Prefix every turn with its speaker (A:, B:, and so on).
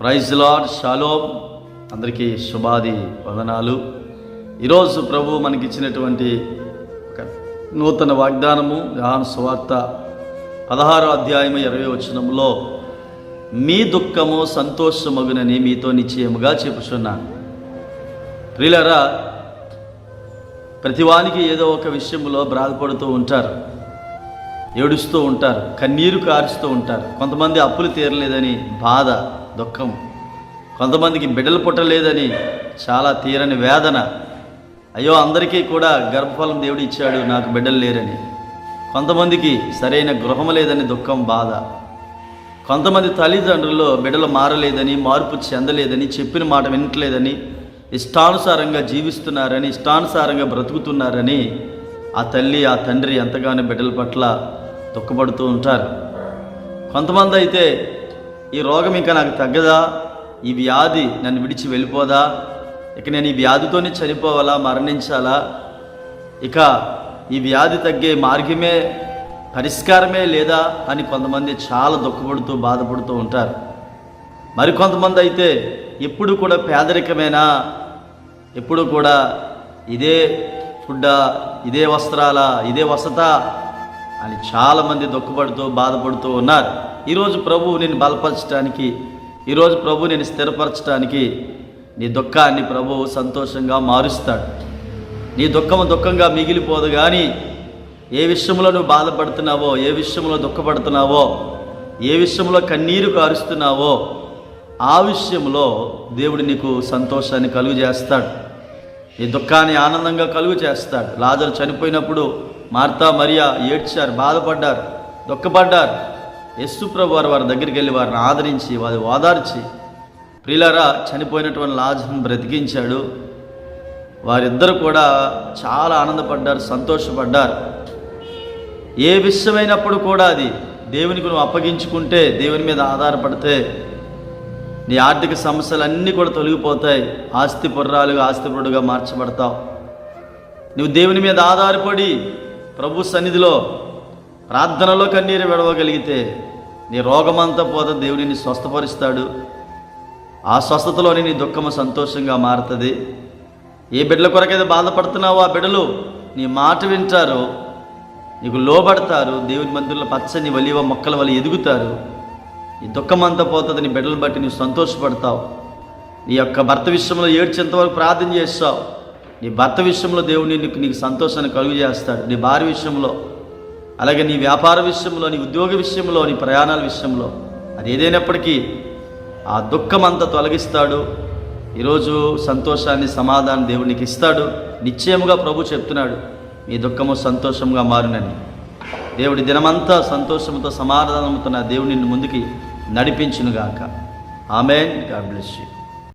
A: Praise lord shalom అందరికీ శుభాది వందనాలు. ఈరోజు ప్రభు మనకిచ్చినటువంటి ఒక నూతన వాగ్దానము యోహాను సువార్త పదహారో అధ్యాయము ఇరవై వచనంలో మీ దుఃఖము సంతోషమగునని మీతో నిశ్చయముగా చెప్పుచున్నాను. ప్రిలరా ప్రతివానికి ఏదో ఒక విషయంలో బాధపడుతూ ఉంటారు ఏడుస్తూ ఉంటారు కన్నీరు కారుస్తూ ఉంటారు. కొంతమంది అప్పులు తీరలేదని బాధ దుఃఖం. కొంతమందికి బిడ్డలు పుట్టలేదని చాలా తీరని వేదన. అయ్యో అందరికీ కూడా గర్భఫలం దేవుడు ఇచ్చాడు నాకు బిడ్డలు లేరని. కొంతమందికి సరైన గృహం లేదని దుఃఖం బాధ. కొంతమంది తల్లిదండ్రుల్లో బిడ్డలు మారలేదని మార్పు చెందలేదని చెప్పిన మాట వినట్లేదని ఇష్టానుసారంగా జీవిస్తున్నారని ఇష్టానుసారంగా బ్రతుకుతున్నారని ఆ తల్లి ఆ తండ్రి ఎంతగానో బిడ్డల పట్ల దుఃఖపడుతూ ఉంటారు. కొంతమంది అయితే ఈ రోగం ఇంకా నాకు తగ్గదా? ఈ వ్యాధి నన్ను విడిచి వెళ్ళిపోదా? ఇక నేను ఈ వ్యాధితోనే చనిపోవాలా? మరణించాలా? ఇక ఈ వ్యాధి తగ్గే మార్గమే పరిష్కారమే లేదా అని కొంతమంది చాలా దుఃఖపడుతూ బాధపడుతూ ఉంటారు. మరికొంతమంది అయితే ఎప్పుడు కూడా పేదరికమేనా? ఎప్పుడు కూడా ఇదే ఫుడ్ ఇదే వస్త్రాల? ఇదే వసత? అని చాలామంది దుఃఖపడుతూ బాధపడుతూ ఉన్నారు. ఈరోజు ప్రభువు నేను బలపరచడానికి ఈరోజు ప్రభు నేను స్థిరపరచడానికి నీ దుఃఖాన్ని ప్రభువు సంతోషంగా మారుస్తాడు. నీ దుఃఖము దుఃఖంగా మిగిలిపోదు కానీ ఏ విషయంలో నువ్వు బాధపడుతున్నావో ఏ విషయంలో దుఃఖపడుతున్నావో ఏ విషయంలో కన్నీరు కారుస్తున్నావో ఆ విషయంలో దేవుడు నీకు సంతోషాన్ని కలుగు చేస్తాడు. నీ దుఃఖాన్ని ఆనందంగా కలుగు చేస్తాడు. లాజరు చనిపోయినప్పుడు మార్తా మరియా ఏడ్చారు బాధపడ్డారు దుఃఖపడ్డారు. యస్సు ప్రభు వారు వారి దగ్గరికి వెళ్ళి వారిని ఆదరించి వారి ఓదార్చి ప్రిలరా చనిపోయినటువంటి లాజర్ను బ్రతికించాడు. వారిద్దరు కూడా చాలా ఆనందపడ్డారు సంతోషపడ్డారు. ఏ విషయమైనప్పుడు కూడా అది దేవునికి నువ్వు అప్పగించుకుంటే దేవుని మీద ఆధారపడితే నీ ఆర్థిక సమస్యలన్నీ కూడా తొలగిపోతాయి. ఆస్తి పుర్రాలుగా ఆస్తిపరుడుగా మార్చబడతావు. నువ్వు దేవుని మీద ఆధారపడి ప్రభు సన్నిధిలో ప్రార్థనలో కన్నీరు విడవగలిగితే నీ రోగమంతా పోతే దేవుడిని స్వస్థపరుస్తాడు. ఆ స్వస్థతలోని నీ దుఃఖము సంతోషంగా మారుతుంది. ఏ బిడ్డల కొరకైతే బాధపడుతున్నావో ఆ బిడ్డలు నీ మాట వింటారు నీకు లోబడతారు దేవుని మందిరంలో పచ్చని వలివ మొక్కల వల్ల ఎదుగుతారు. ఈ దుఃఖమంతా పోతుంది నీ బిడ్డలు బట్టి నువ్వు సంతోషపడతావు. నీ యొక్క భర్త విషయంలో ఏడ్చేంతవరకు ప్రార్థన చేస్తావు. నీ భర్త విషయంలో దేవుని నీకు నీకు సంతోషాన్ని కలుగు చేస్తాడు నీ భార్య విషయంలో అలాగే నీ వ్యాపార విషయంలో నీ ఉద్యోగ విషయంలో నీ ప్రయాణాల విషయంలో అది ఏదైనప్పటికీ ఆ దుఃఖం అంతా తొలగిస్తాడు. ఈరోజు సంతోషాన్ని సమాధానం దేవునికి ఇస్తాడు. నిశ్చయముగా ప్రభు చెప్తున్నాడు మీ దుఃఖము సంతోషంగా మారునని. దేవుడి దినమంతా సంతోషంతో సమాధానంతో నా దేవుని నిన్ను ముందుకి నడిపించునుగాక. ఆమెన్. God bless you.